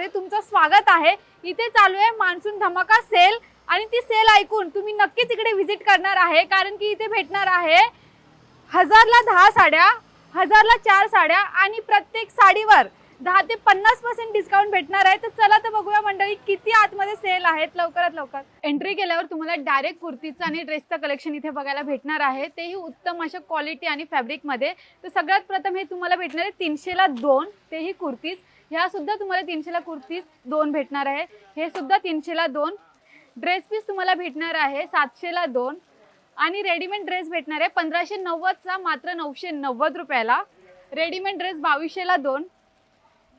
मध्ये तुमचं स्वागत आहे. इथे चालू आहे मान्सून धमाका सेल. आणि ती सेल ऐकून तुम्ही नक्कीच इकडे व्हिजिट करणार आहे. कारण की इथे भेटणार आहे हजारला दहा साड्या हजारला चार साड्या आणि प्रत्येक साडीवर दहा ते पन्नास पर्सेंट डिस्काउंट भेटणार आहे. तर चला तर बघूया मंडळी किती आतमध्ये सेल आहेत लवकरात लवकर. एंट्री केल्यावर तुम्हाला डायरेक्ट कुर्तीचं आणि ड्रेसचं कलेक्शन इथे बघायला भेटणार आहे. तेही उत्तम अशा क्वालिटी आणि फॅब्रिकमध्ये तर सगळ्यात प्रथम हे तुम्हाला भेटणार आहे तीनशेला दोन. तेही कुर्तीज. ह्या सुद्धा तुम्हाला तीनशेला कुर्तीज दोन भेटणार आहे. हे सुद्धा तीनशेला दोन. ड्रेस पीस तुम्हाला भेटणार आहे सातशेला दोन. आणि रेडीमेड ड्रेस भेटणार आहे पंधराशे नव्वदचा मात्र नऊशे नव्वद रुपयाला. रेडीमेड ड्रेस बावीसशेला दोन.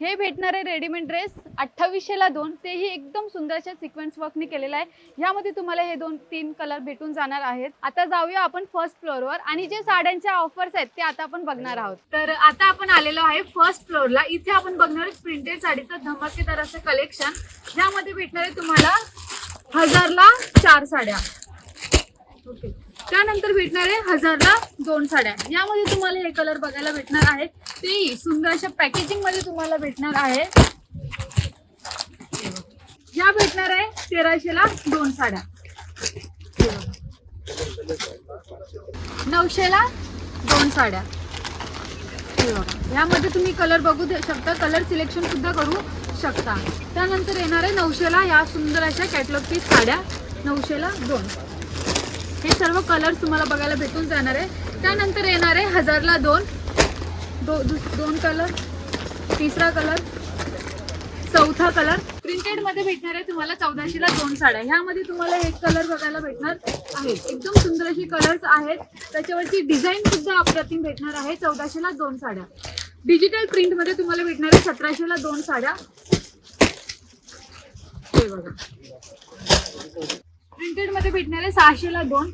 हे भेटणार आहे रेडीमेड ड्रेस अठ्ठावीसशेला दोन. तेही एकदम सुंदरशा सिक्वेन्स वर्कने केलेलं आहे. ह्यामध्ये तुम्हाला हे दोन तीन कलर भेटून जाणार आहेत. आता जाऊया आपण फर्स्ट फ्लोअरवर आणि जे साड्यांच्या ऑफर्स आहेत ते आता आपण बघणार आहोत. तर आता आपण आलेलो आहे फर्स्ट फ्लोअरला इथे आपण बघणार आहे प्रिंटेड साडीचं धमाकेदार असं कलेक्शन ह्यामध्ये भेटणार आहे तुम्हाला हजारला चार साड्या. ओके त्यानंतर भेटणार आहे हजारला दोन साड्या. यामध्ये तुम्हाला हे कलर बघायला भेटणार आहे. तेही सुंदर अशा पॅकेजिंगमध्ये तुम्हाला भेटणार आहे. ह्या भेटणार आहे तेराशेला दोन साड्या. नऊशेला दोन साड्या. यामध्ये तुम्ही कलर बघू शकता. कलर सिलेक्शन सुद्धा करू शकता. त्यानंतर येणार आहे नऊशेला या सुंदर अशा कॅटलॉग पीस साड्या. नऊशेला दोन. हे सर्व कलर तुम्हाला बघायला भेटून जाणार आहे. त्यानंतर येणार आहे हजारला दोन. दो दुस- दोन कलर तिसरा कलर चौथा कलर प्रिंटेडमध्ये भेटणार आहे तुम्हाला चौदाशेला दोन साड्या. ह्यामध्ये तुम्हाला एक कलर बघायला भेटणार आहे. एकदम सुंदर अशी कलर्स आहेत. त्याच्यावरची डिझाईन सुद्धा अप्रतिम भेटणार आहे. चौदाशेला दोन साड्या. डिजिटल प्रिंटमध्ये तुम्हाला भेटणार आहे सतराशेला दोन साड्या. हे बघा. प्रिंटेडमध्ये भेटणार आहे सहाशेला दोन.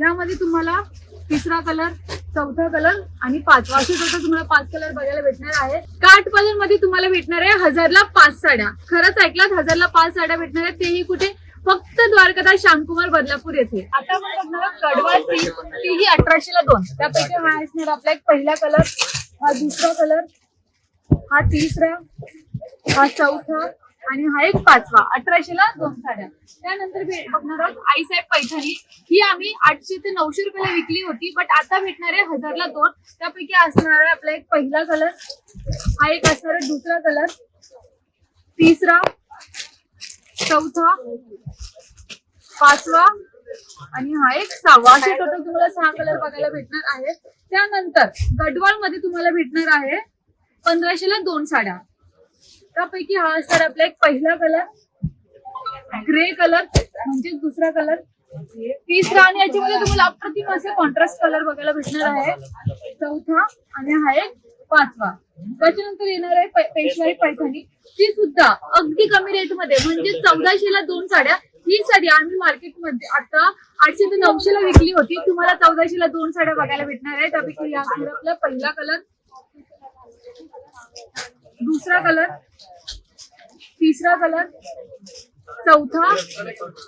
यामध्ये तुम्हाला तिसरा कलर चौथा कलर आणि पाचवा. असे टोटल तुम्हाला पाच कलर बघायला भेटणार आहे काठ कलरमध्ये तुम्हाला भेटणार आहे हजारला पाच साड्या. खरंच ऐकलात हजारला पाच साड्या भेटणार आहेत. तेही कुठे? फक्त द्वारकादास श्यामकुमार बदलापूर येथे. आता आपण बघणार आहोत सिल्क तीही अठराशेला दोन. त्यापैकी हा असणार आपला एक पहिला कलर हा दुसरा कलर हा तिसरा हा चौथा आणि हा एक पाचवा अठराशेला दोन साड्या. त्यानंतर बघणार आहोत आईसाहेब पैठणी. ही आम्ही आठशे ते नऊशे रुपयाला विकली होती बट आता भेटणार आहे हजारला दोन. त्यापैकी असणारा आपला एक पहिला कलर हा एक असणार दुसरा कलर तिसरा चौथा पाचवा आणि हा एक सहावा. असे टोटल तुम्हाला सहा कलर बघायला भेटणार आहे त्यानंतर गडवाल मध्ये तुम्हाला भेटणार आहे पंधराशेला दोन साड्या. त्यापैकी हा असणार आपला एक पहिला कलर ग्रे कलर म्हणजे दुसरा कलर तिसरा आणि याच्यामध्ये तुम्हाला अप्रतिम असे कॉन्ट्रास्ट कलर बघायला भेटणार आहे. चौथा आणि हा एक पाचवा. त्याच्यानंतर येणार आहे पेशवाई पैठणी. ती सुद्धा अगदी कमी रेटमध्ये म्हणजे चौदाशेला दोन साड्या. ही साडी आम्ही मार्केटमध्ये आता आठशे ते नऊशेला विकली होती. तुम्हाला चौदाशेला दोन साड्या बघायला भेटणार आहे त्यापैकी या आपला पहिला कलर दुसरा कलर. तिसरा कलर. चौथा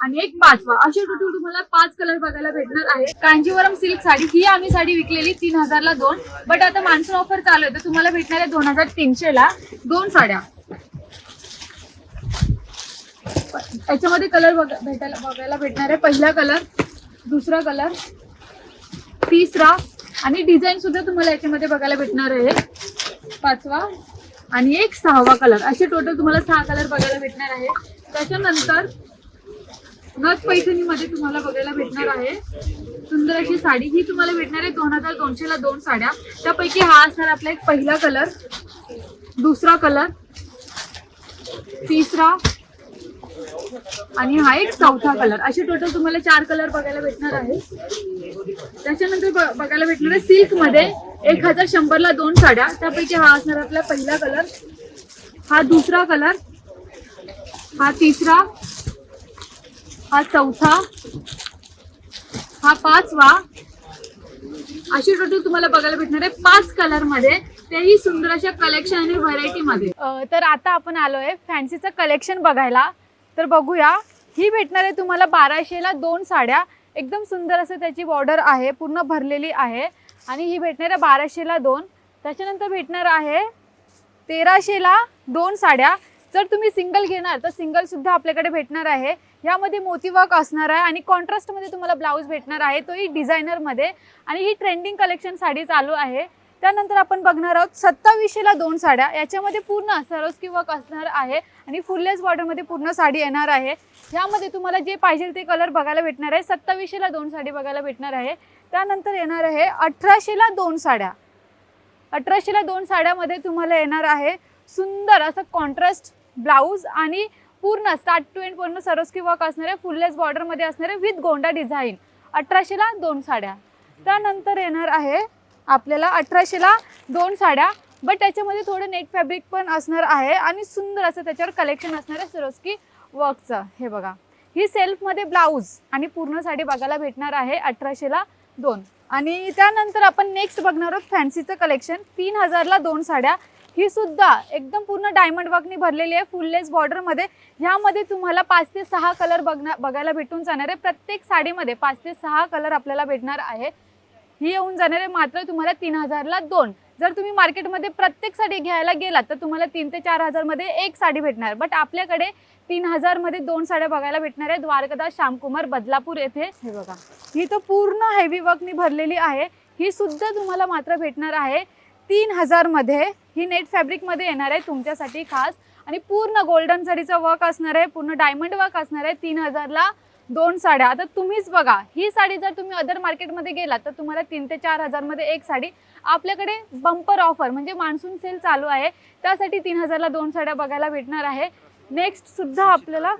आणि एक पाचवा. असे टोटल तुम्हाला पाच कलर बघायला भेटणार आहे कांजीवरम सिल्क साडी ही आम्ही साडी विकलेली तीन हजारला दोन. बट आता मान्सून ऑफर चालू आहे तर तुम्हाला भेटणार आहे दोन हजार तीनशे ला दोन साड्या. याच्यामध्ये कलर भेटायला बघायला भेटणार आहे. पहिला कलर दुसरा कलर तिसरा आणि डिझाईन सुद्धा तुम्हाला याच्यामध्ये बघायला भेटणार आहे. पाचवा. आणि एक सहावा कलर असे टोटल तुम्हाला सहा कलर बघायला भेटणार आहे. त्याच्यानंतर नथ पैठणीमध्ये तुम्हाला बघायला भेटणार आहे. सुंदर अशी साडी. ही तुम्हाला भेटणार आहे दोन हजार दोनशेला दोन साड्या. त्यापैकी हा असणार आपला एक पहिला कलर दुसरा कलर तिसरा. आणि हा एक चौथा कलर असे टोटल तुम्हाला चार कलर बघायला भेटणार आहे. त्याच्यानंतर बघायला भेटणार आहे सिल्कमध्ये एक हजार शंभरला दोन साड्या. त्यापैकी हा असणार आपला पहिला कलर हा दुसरा कलर हा तिसरा. हा चौथा. हा पाचवा. अशी टोटल तुम्हाला बघायला भेटणार आहे पाच कलरमध्ये. तेही सुंदर अशा कलेक्शन आणि व्हरायटी मध्ये. तर आता आपण आलोय फॅन्सीचं कलेक्शन बघायला. तर बघूया. ही भेटणार आहे तुम्हाला बाराशेला दोन साड्या. एकदम सुंदर असं त्याची बॉर्डर आहे पूर्ण भरलेली आहे. आणि ही भेटणार आहे बाराशेला दोन. त्याच्यानंतर भेटणार आहे तेराशेला दोन साड्या. जर तुम्ही सिंगल घेणार तर सिंगलसुद्धा आपल्याकडे भेटणार आहे. यामध्ये मोती वर्क असणार आहे आणि कॉन्ट्रास्टमध्ये तुम्हाला ब्लाऊज भेटणार आहे. तोही डिझायनरमध्ये आणि ही ट्रेंडिंग कलेक्शन साडी चालू आहे. त्यानंतर आपण बघणार आहोत सत्तावीसशेला दोन साड्या. याच्यामध्ये पूर्ण सरोस्की किंवा असणार आहे आणि फुललेस बॉर्डरमध्ये पूर्ण साडी येणार आहे. ह्यामध्ये तुम्हाला जे पाहिजे ते कलर बघायला भेटणार आहे. सत्तावीसशेला दोन साडी बघायला भेटणार आहे. त्यानंतर येणार आहे अठराशेला दोन साड्या. अठराशेला दोन साड्यामध्ये तुम्हाला येणार आहे सुंदर असं कॉन्ट्रास्ट ब्लाऊज आणि पूर्ण स्टार्ट टू एंड पूर्ण सरोस्की वर्क असणारे फुललेस बॉर्डरमध्ये असणारे विथ गोंडा डिझाईन अठराशेला दोन साड्या. त्यानंतर येणार आहे आपल्याला अठराशेला दोन साड्या बट त्याच्यामध्ये थोडं नेट फॅब्रिक पण असणार आहे आणि सुंदर असं त्याच्यावर कलेक्शन असणार आहे सरोस्की वर्कचं हे बघा. ही सेल्फमध्ये ब्लाऊज आणि पूर्ण साडी बघायला भेटणार आहे अठराशेला दोन. आणि त्यानंतर आपण नेक्स्ट बघणार आहोत फॅन्सीचं कलेक्शन तीन हजारला दोन साड्या. ही सुद्धा एकदम पूर्ण डायमंड वर्कनी भरलेली आहे फुललेस बॉर्डरमध्ये ह्यामध्ये तुम्हाला पाच ते सहा कलर बघणार बघायला भेटून जाणार आहे. प्रत्येक साडीमध्ये पाच ते सहा कलर आपल्याला भेटणार आहे. ही येऊन जाणार आहे मात्र तुम्हाला तीन हजारला दोन. जर तुम्ही मार्केटमध्ये प्रत्येक साडी घ्यायला गेलात तर तुम्हाला तीन ते चार हजारमध्ये एक साडी भेटणार. बट आपल्याकडे तीन हजारमध्ये दोन साड्या बघायला भेटणार आहे द्वारकादास श्यामकुमार बदलापूर येथे. हे बघा. ही तर पूर्ण हेवी वर्कनी भरलेली आहे. ही सुद्धा तुम्हाला मात्र भेटणार आहे तीन हजारमध्ये. ही नेट फॅब्रिकमध्ये येणार आहे तुमच्यासाठी खास. आणि पूर्ण गोल्डन जरीचं वर्क असणार आहे. पूर्ण डायमंड वर्क असणार आहे तीन हजारला. दोन साड्या. आता तुम्हीच बघा ही साडी जर तुम्ही अदर मार्केटमध्ये गेलात तर तुम्हाला तीन ते चार हजारमध्ये एक साडी आपल्याकडे बंपर ऑफर म्हणजे मान्सून सेल चालू आहे. त्यासाठी तीन हजारला दोन साड्या बघायला भेटणार आहे. नेक्स्ट सुद्धा आपल्याला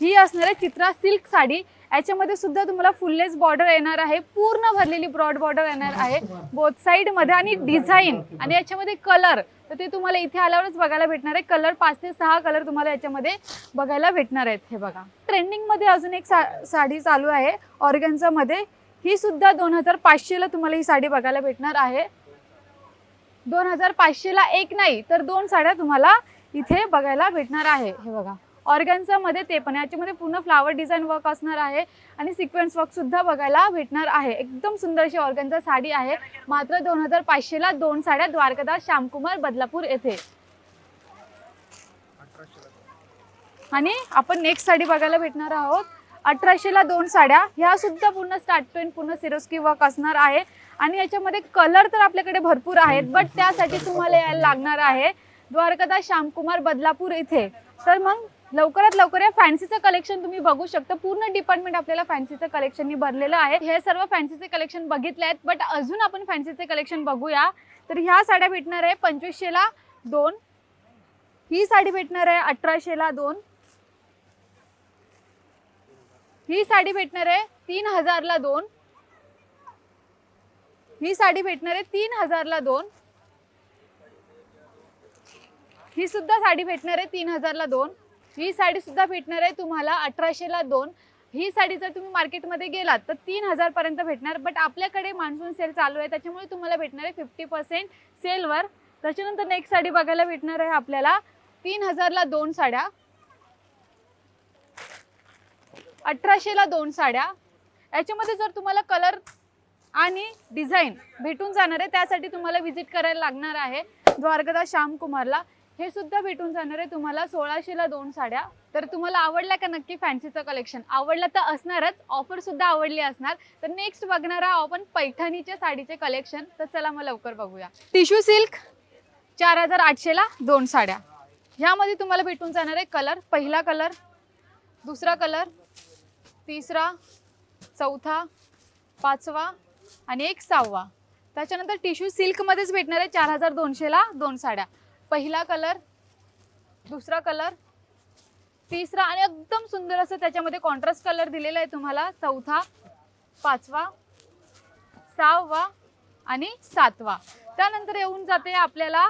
ही असणार आहे चित्रा सिल्क साडी. याच्यामध्ये सुद्धा तुम्हाला फुललेस बॉर्डर येणार आहे. पूर्ण भरलेली ब्रॉड बॉर्डर येणार आहे. बोथ साईडमध्ये आणि डिझाईन आणि याच्यामध्ये कलर तर ते तुम्हाला इथे आल्यावरच बघायला भेटणार आहे. कलर पाच ते सहा कलर तुम्हाला याच्यामध्ये बघायला भेटणार आहेत हे बघा. ट्रेंडिंगमध्ये अजून एक सा साडी चालू आहे. ऑर्गन्झामध्ये ही सुद्धा दोन हजार पाचशेला तुम्हाला ही साडी बघायला भेटणार आहे. दोन हजार पाचशेला एक नाही तर दोन साड्या तुम्हाला इथे बघायला भेटणार आहे. हे बघा. ऑर्गन्समध्ये ते पण याच्यामध्ये पूर्ण फ्लावर डिझाईन वर्क असणार आहे. आणि सिक्वेन्स वर्कसुद्धा बघायला भेटणार आहे. एकदम सुंदर अशी ऑर्गन्झा साडी आहे. मात्र दोन हजार पाचशेला दोन साड्या द्वारकादास श्यामकुमार बदलापूर येथे. आणि आपण नेक्स्ट साडी बघायला भेटणार आहोत. अठराशेला दोन साड्या. ह्या सुद्धा पूर्ण स्टार्ट पेन पूर्ण सिरोस्की वर्क असणार आहे. आणि याच्यामध्ये कलर तर आपल्याकडे भरपूर आहेत बट त्यासाठी तुम्हाला यायला लागणार आहे. द्वारकादास श्यामकुमार बदलापूर इथे. तर मग लवकरात लवकर या फॅन्सीचं कलेक्शन तुम्ही बघू शकता. पूर्ण डिपार्टमेंट आपल्याला फॅन्सीचं कलेक्शननी भरलेलं आहे. हे सर्व फॅन्सीचे कलेक्शन बघितले आहेत बट अजून आपण फॅन्सीचे कलेक्शन बघूया. तर ह्या साड्या भेटणार आहे पंचवीसशेला दोन. ही साडी भेटणार आहे अठराशेला दोन. ही साडी भेटणार आहे तीन हजारला दोन. ही साडी भेटणार आहे तीन हजारला दोन. ही सुद्धा साडी भेटणार आहे तीन हजारला दोन. ही साडी सुद्धा भेटणार आहे तुम्हाला अठराशेला दोन. ही साडी जर तुम्ही मार्केटमध्ये गेलात तर तीन हजारपर्यंत भेटणार. बट आपल्याकडे मान्सून सेल चालू आहे त्याच्यामुळे तुम्हाला भेटणार आहे फिफ्टी पर्सेंट सेलवर त्याच्यानंतर नेक्स्ट साडी बघायला भेटणार आहे आपल्याला तीन हजारला दोन साड्या. अठराशेला दोन साड्या. याच्यामध्ये जर तुम्हाला कलर आणि डिझाईन भेटून जाणार आहे त्यासाठी तुम्हाला व्हिजिट करायला लागणार आहे. द्वारकदा श्यामकुमारला. हे सुद्धा भेटून जाणार आहे तुम्हाला सोळाशेला दोन साड्या. तर तुम्हाला आवडला का नक्की फॅन्सीचं कलेक्शन आवडलं तर असणारच ऑफर सुद्धा आवडली असणार. तर नेक्स्ट बघणार आहोत आपण पैठणीच्या साडीचे कलेक्शन तर चला मग लवकर बघूया. Tissue silk? चार हजार आठशेला दोन साड्या. ह्यामध्ये तुम्हाला भेटून जाणार आहे कलर. पहिला कलर दुसरा कलर तिसरा चौथा पाचवा आणि एक सहावा. त्याच्यानंतर टिश्यू सिल्कमध्येच भेटणार आहे चार हजार दोनशेला दोन साड्या. पहिला कलर दुसरा कलर तिसरा आणि एकदम सुंदर असं त्याच्यामध्ये कॉन्ट्रास्ट कलर दिलेला आहे तुम्हाला. चौथा पाचवा सहावा आणि सातवा. त्यानंतर येऊन जाते आपल्याला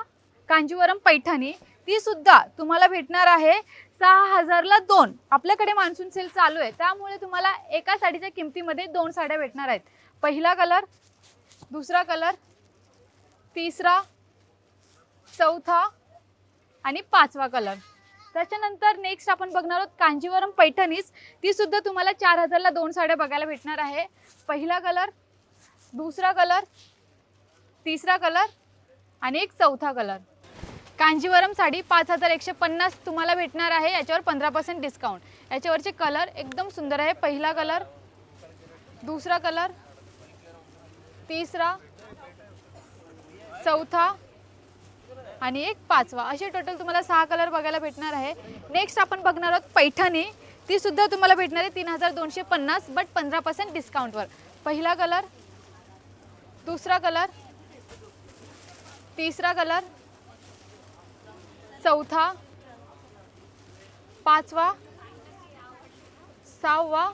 कांजीवरम पैठणी. ती सुद्धा तुम्हाला भेटणार आहे सहा हजारला दोन. आपल्याकडे मान्सून सेल चालू आहे. त्यामुळे तुम्हाला एका साडीच्या किमतीमध्ये दोन साड्या भेटणार आहेत. पहिला कलर दुसरा कलर तिसरा चौथा आणि पाचवा कलर त्याच्यानंतर नेक्स्ट आपण बघणार आहोत कांजीवरम पैठणीच ती सुद्धा तुम्हाला चार हजारला दोन साड्या बघायला भेटणार आहे. पहिला कलर दुसरा कलर तिसरा कलर आणि एक चौथा कलर कांजीवरम साडी पाच हजार एकशे पन्नास तुम्हाला भेटणार आहे. याच्यावर पंधरा पर्सेंट डिस्काउंट याच्यावरचे कलर एकदम सुंदर आहे. पहिला कलर दुसरा कलर तिसरा चौथा आणि एक पाचवा. असे टोटल तुम्हाला सहा कलर बघायला भेटणार आहे. नेक्स्ट आपण बघणार आहोत पैठणी. ती सुद्धा तुम्हाला भेटणार आहे तीन हजार दोनशे पन्नास बट पंधरा पर्सेंट डिस्काउंटवर पहिला कलर दुसरा कलर तिसरा कलर चौथा पाचवा सहावा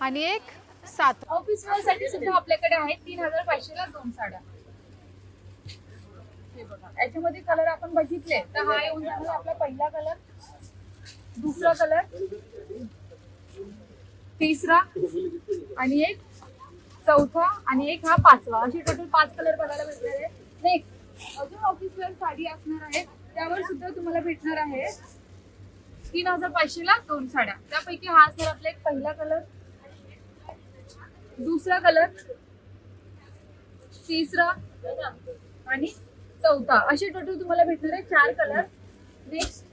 आणि एक सात ऑफिससाठी सुद्धा आपल्याकडे आहे तीन हजार पाचशेला दोन साड्या. हे बघा. याच्यामध्ये कलर आपण बघितले तर हा येऊन जाणार आपला पहिला कलर दुसरा कलर तिसरा आणि एक चौथा आणि एक हा पाचवा. असे टोटल पाच कलर बघायला भेटणार आहे. नेक्स्ट अजून ऑफिस वेअर साडी असणार आहे. त्यावर सुद्धा तुम्हाला भेटणार आहे तीन हजार पाचशेला दोन साड्या. त्यापैकी हा असणार आपला एक पहिला कलर दुसरा कलर तिसरा आणि चौथा. असे टोटल तुम्हाला भेटणार आहे चार कलर नेक्स्ट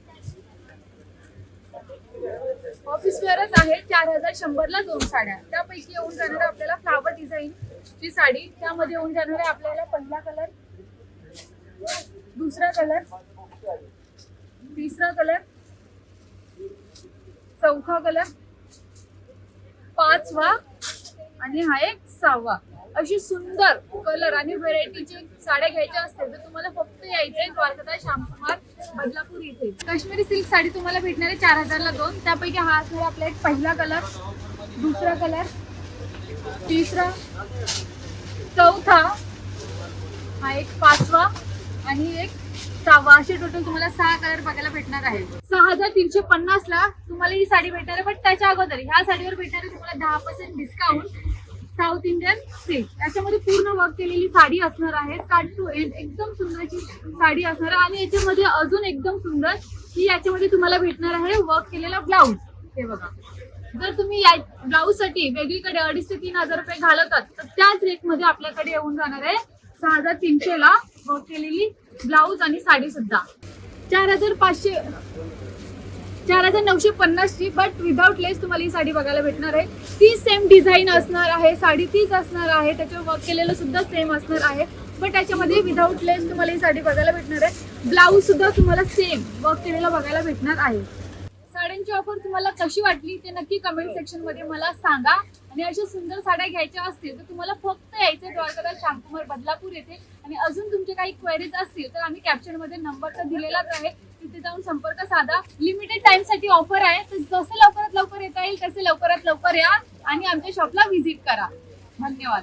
ऑफिस वेअरच आहे चार हजार शंभरला दोन साड्या. त्यापैकी येऊन जाणार आहे आपल्याला फ्लावर डिझाईन ची साडी. त्यामध्ये येऊन जाणार आहे आपल्याला पहिला कलर दुसरा कलर तिसरा कलर चौथा कलर पाचवा आणि हा एक सहावा. अशी सुंदर कलर आणि व्हेरायटीची साड्या घ्यायच्या असतील तर तुम्हाला फक्त यायचंय द्वारकादा श्यामकुमार बदलापूर इथे. काश्मीरी सिल्क साडी तुम्हाला भेटणार आहे चार हजारला दोन. त्यापैकी हा असणार आपला एक पहिला कलर दुसरा कलर तिसरा चौथा हा एक पाचवा आणि एक सहावा. असे टोटल तुम्हाला सहा कलर बघायला भेटणार आहे सहा हजार तीनशे पन्नास ला तुम्हाला ही साडी भेटणार आहे पण त्याच्या अगोदर ह्या साडीवर भेटणार आहे तुम्हाला दहा percent discount South Indian silk. याच्यामध्ये पूर्ण वर्क केलेली साडी असणार आहे. स्टार्ट टू एंड एकदम सुंदरची साडी असणार आहे. आणि याच्यामध्ये अजून एकदम सुंदर की याच्यामध्ये तुम्हाला भेटणार आहे वर्क केलेला ब्लाऊज हे बघा. जर तुम्ही या ब्लाऊजसाठी वेगळीकडे अडीच ते तीन हजार रुपये घालवतात तर त्याच रेटमध्ये आपल्याकडे येऊन जाणार आहे. सहा हजार तीनशे ला वर्क केलेली ब्लाऊज आणि साडी सुद्धा. चार हजार पाचशे चार हजार नऊशे पन्नासची बट विदाउट लेस तुम्हाला ही साडी बघायला भेटणार आहे. ती सेम डिझाईन असणार आहे साडी तीच असणार आहे त्याच्यावर वर्क केलेलं सुद्धा सेम असणार आहे. बट त्याच्यामध्ये विदाउट लेस तुम्हाला ही साडी बघायला भेटणार आहे. ब्लाऊज सुद्धा तुम्हाला सेम वर्क केलेला बघायला भेटणार आहे. साड्यांची ऑफर तुम्हाला कशी वाटली ते नक्की कमेंट सेक्शनमध्ये मला सांगा. आणि अशा सुंदर साड्या घ्यायच्या असतील तर तुम्हाला फक्त यायचं द्वारकादास श्यामकुमार बदलापूर येथे. आणि अजून तुमचे काही क्वेरीज असतील तर आम्ही कॅप्शनमध्ये नंबर तर दिलेलाच आहे. तिथे जाऊन संपर्क साधा. लिमिटेड टाइमसाठी ऑफर आहे. तर जसं लवकरात लवकर येता येईल तसे लवकरात लवकर या आणि आमच्या शॉपला व्हिजिट करा. धन्यवाद.